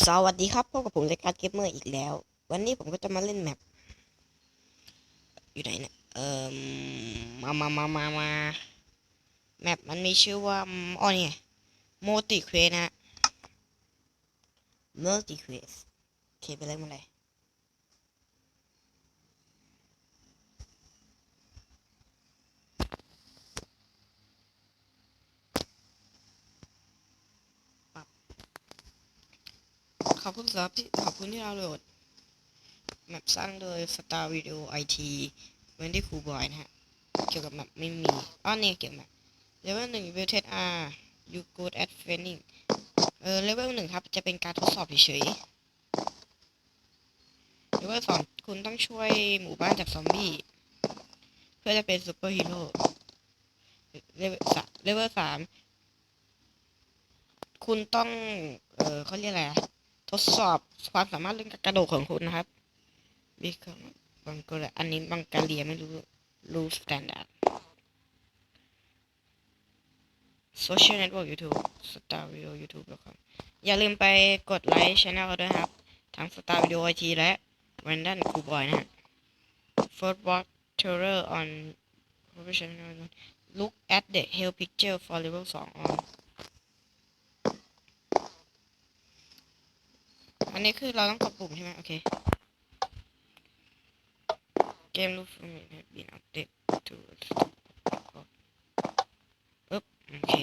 สวัสดีครับพบกับผมในการเกมเมอร์อีกแล้ว วันนี้ผมก็จะมาเล่นแมปอยู่ไหนเนี่ยเอ่อมามามามามาแมปมันมีชื่อว่าอ๋อนี่โมติเควนะโมติเควสโอเคไปเล่นมาเลย ขอบคุณสำหรับที่ขอบคุณที่ดาวน์โหลดแมปสร้างโดย Star Video IT เวนดี้ครูบอยนะฮะ เกี่ยวกับแมปไม่มีอ้อเนี่ยเกี่ยวกับเลเวลหนึ่ง v i l t e d R you good at training เออเลเวลหนึ่งครับ จะเป็นการทดสอบเฉยๆเลเวลสองคุณต้องช่วยหมู่บ้านจากซอมบี้ เพื่อจะเป็นซูเปอร์ฮีโร่เลเวลสามเลเวลสามคุณต้อง เออเขาเรียกอะไรอะ ทดสอบความสามารถเรื่องกระโดดของคุณนะครับบีคองบังกลอันนี้บังกาเลียไม่รู้รู้สแตนดาร์ดโซเชียลเน็ตเวิร์กยูทูบสตาร์วิดีโอยูทูบนะครับอย่าลืมไปกดไลค์ช่องเราด้วยครับ ทั้งสตาร์วิดีโอไอทีและแวนดันคูบอยนะฮะ First Watch Terror on Professional Look at the hill Picture for Level 2 on อันนี้คือเราต้องกดปุ่มใช่ไหมโอเค เกมรูปมีบินอัปเดตทูปึ๊บโอเค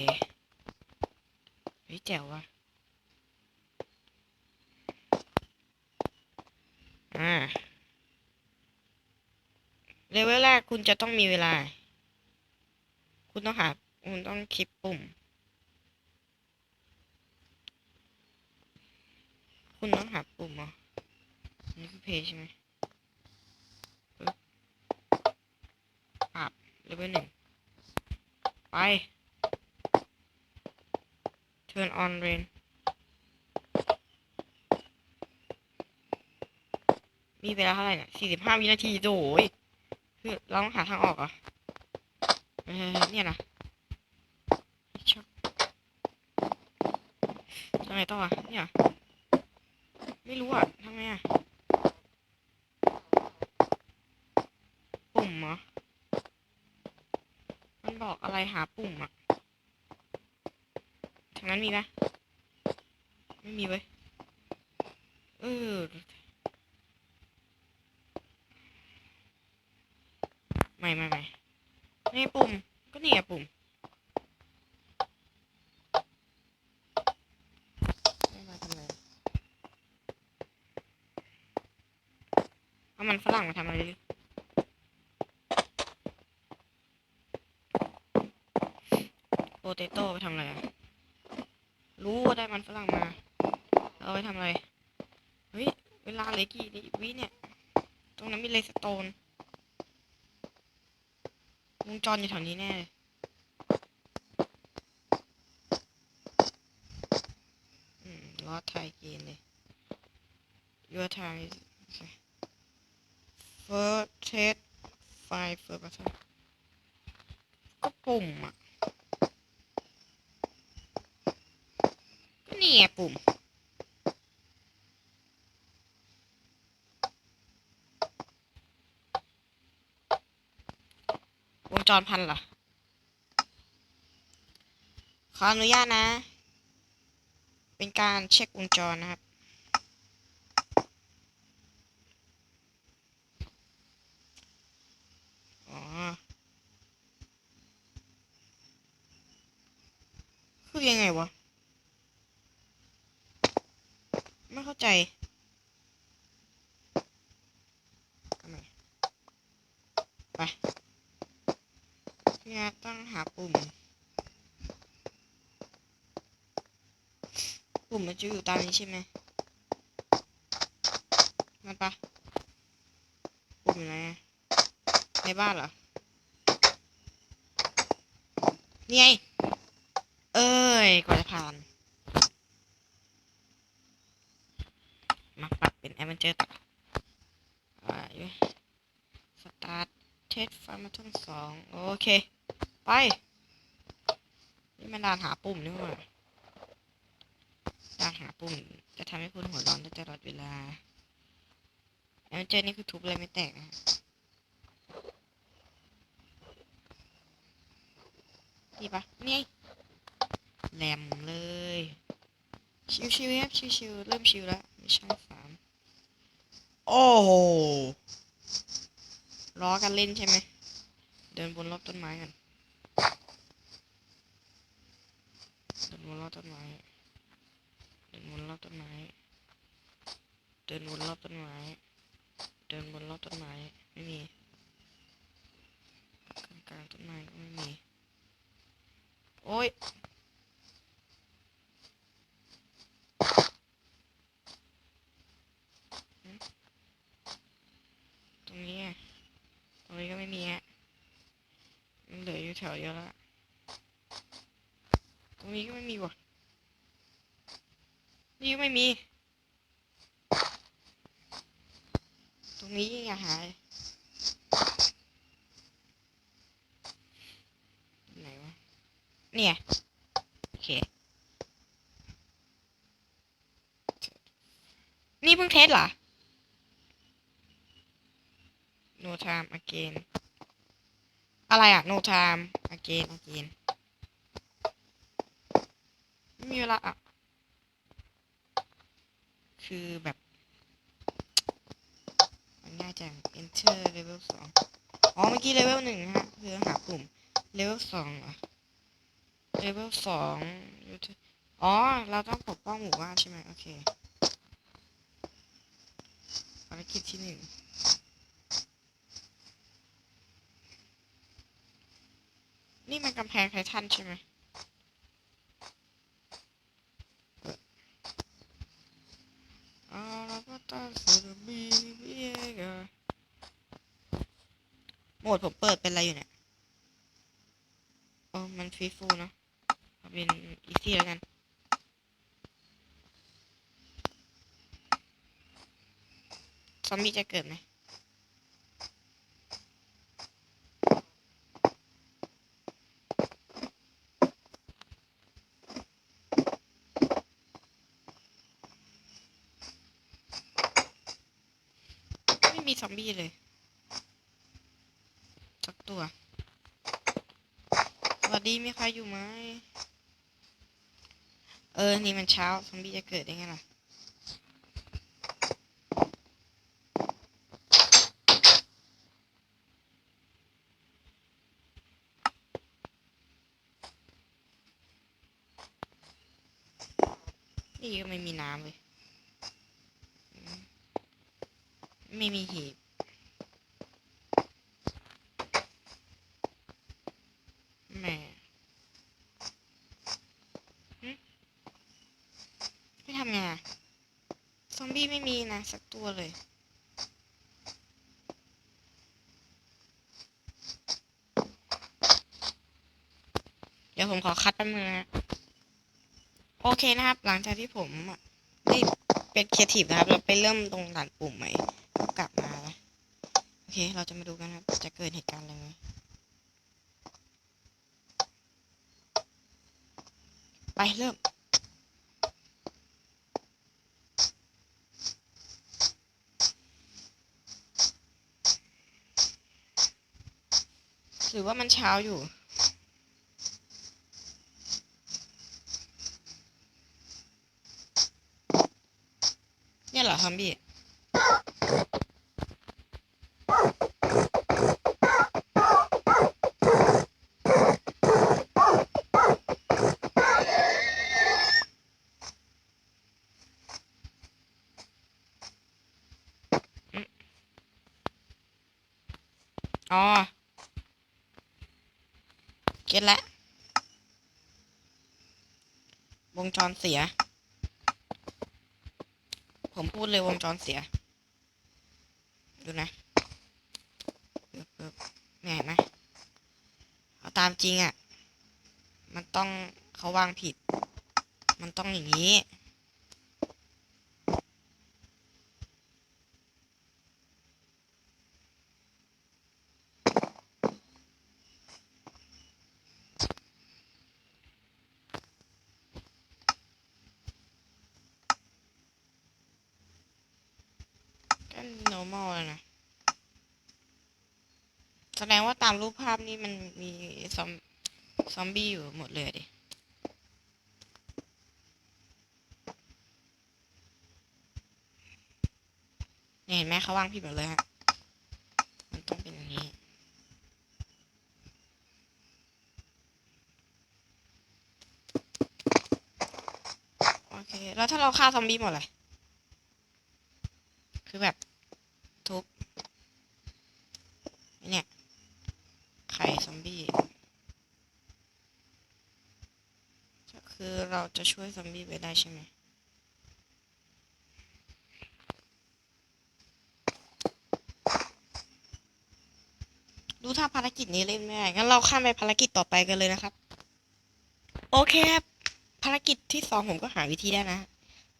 เฮ้ยแจ๋วว่ะอ่าเลเวลแรกคุณจะต้องมีเวลา คุณต้องหา คุณต้องคลิกปุ่ม คุณต้องหาปุ่มเหรออันนี่คือเพจใช่ไหมปรับเลเวลหนึ่ง ไป turn on rain มีเวลาเท่าไหร่เนี่ยสี่สิบห้าวินาทีโดยคือเราต้องหาทางออกอะเออเนี่ยนะชอบทำไงต่ออะเนี่ย ไม่รู้อะทำไงอะปุ่มเหรอ มันบอกอะไรหาปุ่มอะทางนั้นมีปะไม่มีเว้ย เออไม่ไม่ไม่นี่ปุ่ม ก็นี่อะปุ่มมาทำไม เอามันฝรั่งมาทำอะไรดิโปเตโต้ไปทำอะไรอะรู้ว่าได้มันฝรั่งมา เอาไปทำอะไร เฮ้ย เวลาเหลือกี่วิเนี่ย ตรงนั้นมีเลสโตนวงจรอยู่แถวนี้แน่เลยล้อไทยเกนเลยยัวไทย first test file first button ก็ปุ่มอะก็นี่ไงปุ่ม วงจรพันเหรอ ขออนุญาตนะ เป็นการเช็ควงจรนะครับ อ๋อ คือ ยังไงวะ ไม่เข้าใจไปเนี่ยต้องหาปุ่ม ปุ่มมันจะอยู่ตามนี้ใช่ไหมมันปะปุ่มอยู่ไหนในบ้านเหรอนี่ไง เอ้ยกว่าจะผ่าน มาปรับเป็นแอดเวนเจอร์ต่ออ่าสตาร์ทเทสไฟมาทั้งสองโอเค ไป นี่มันด่านหาปุ่มนี่หว่าด่านหาปุ่ม จะทำให้คุณมัวร้อนตลอดเวลาแอมเจอนี่คือทุบอะไรไม่แตกนะฮะดีปะนี่ แหลมเลย ชิวๆครับชิวๆเริ่มชิวแล้วมิชชั่สามโอ้โหล้อกันเล่นใช่ไหม เดินบนรอบต้นไม้กันเดินบนรอบต้นไม้ เดินบนรอบต้นไม้ เดินบนรอบต้นไม้ เดินบนรอบต้นไม้ ไม่มี กลางกลางต้นไม้ก็ไม่มี โอ้ย ตรงนี้อะตรงนี้ก็ไม่มีฮะมันเหลืออยู่ แถวเดียวละตรงนี้ก็ไม่มีว่ะ นี่ก็ไม่มี ตรงนี้อย่าหายไหนวะ เนี่ย โอเค นี่เพิ่งเทสเหรอ no time again อะไรอะ no time again again ไม่มีเวลาอะคือแบบ มันง่ายจัง enter level สองอ๋อ เมื่อกี้ level หนึ่งนะฮะคือหาปุ่ม level สองเหรอ level สองอ๋อ เราต้องปกป้องหมู่บ้านใช่ไหมโอเคภารกิจที่หนึ่ง นี่มัน กำแพงไททันใช่ไหมเออเอาละก็ต้องสุดบีบีเอโหมดผมเปิดเป็นอะไรอยู่เนี่ยโอ้มันฟรีฟูลเนาะเอาเป็นอีซี่แล้วกันซอมบี้จะเกิดไหม ไม่มีซอม บี้เลยสักตัวสวัสดีมีใครอยู่ไหมเออ นี่มันเช้าซอมบี้จะเกิดได้ไงล่ะนี่ก็ไม่มีน้ำเลย ไม่มีหีบ แหม่หึไม่ทำไงอะ ซอมบี้ไม่มีนะ สักตัวเลย เดี๋ยวผมขอคัดแป๊บนึงนะโอเคนะครับ หลังจากที่ผมได้เป็นครีเอทีฟนะครับ เราไปเริ่มตรงด่านปุ่มใหม่ก็กลับมาแล้วโอเค เราจะมาดูกันครับ จะเกิดเหตุการณ์อะไรไหมไปเริ่ม หรือว่ามันเช้าอยู่ เนี่ยเหรอทอมบี้ อ๋อ เก็ตแล้ว วงจรเสีย ผมพูดเลยวงจรเสีย ดูนะเปิบเปิบเนี่ยเห็นไหมเอาตามจริงอะ่ะ มันต้องเขาวางผิด มันต้องอย่างนี้ ก็ ก็ normal แล้วนะ แสดงว่าตามรูปภาพนี่มันมีซอมซอมบี้อยู่หมดเลยดิเนี่ยเห็นไหมเขาวางผิดหมดเลยฮะ มันต้องเป็นอย่างนี้ โอเค แล้วถ้าเราฆ่าซอมบี้หมดเลย คือแบบ ทุบไอ้เนี่ย ไข่ซอมบี้ก็ คือเราจะช่วยซอมบี้ไปได้ใช่ไหมดูถ้าภารกิจนี้เล่นไม่ได้งั้นเราข้ามไปภารกิจต่อไปกันเลยนะครับ โอเคครับภารกิจที่สองผมก็หาวิธีได้นะ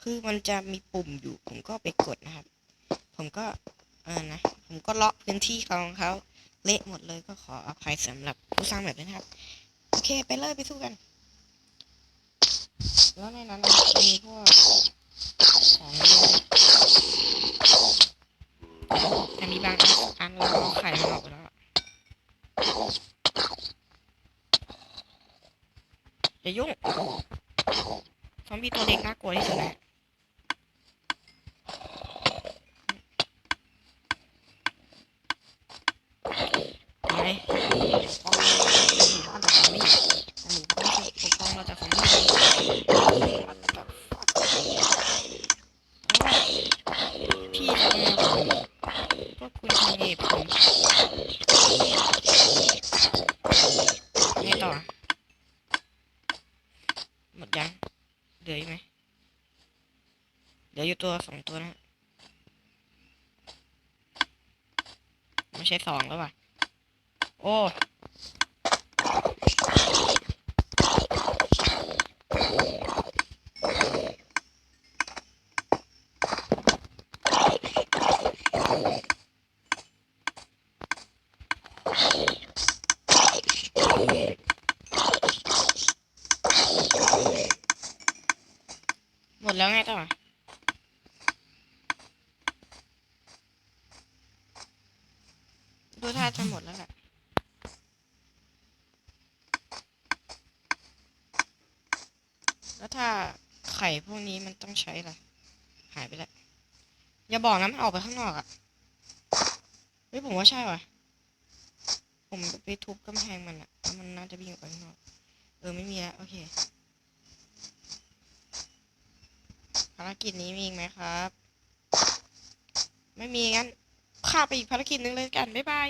คือมันจะมีปุ่มอยู่ ผมก็ไปกดนะครับ ผมก็เออนะ ผมก็เลาะพื้นที่ของเขาเละหมดเลยก็ขออภัยสำหรับผู้สร้างแบบนี้นะครับ โอเค ไปเลยไปสู้กัน แล้วในนั้นนะมีพวกของเยอะแต่มีบางอันเราเอาไข่มันออกแล้วอะย่ายุ่งซอมบี้ตัวเล็กน่ากลัวที่สุดแล้วไงปกป้องหมู่บ้านจากซอมบี้แต่หมู่บ้านปกป้องเราจากซอมบี้พี่ทำไงผมพวกคุณทำไงผมไงต่อ หมดยังเห ลืออีกไหมเหลืออยู่ตัวสองตัวนะฮะไม่ใช่สองแล้วว่ะ โอ้ หมด แล้วไงต่อดูท่าจะหมดแล้วแหละแล้วถ้าไข่พวกนี้มันต้องใช้อะไรหายไปแล้ว อย่าบอกนะมันออกไปข้างนอกอะ่ะเฮ้ยผมว่าใช่ว่ะ ผมไปทุบกำแพงมันอะ่ะแล้วมันน่าจะวิ่งออกไปข้างนอก เออไม่มีแล้วโอเค ภารกิจนี้มีอีกไหมครับ ไม่มีงั้นข้าไปอีกภารกิจหนึ่งเลยกัน บ๊ายบาย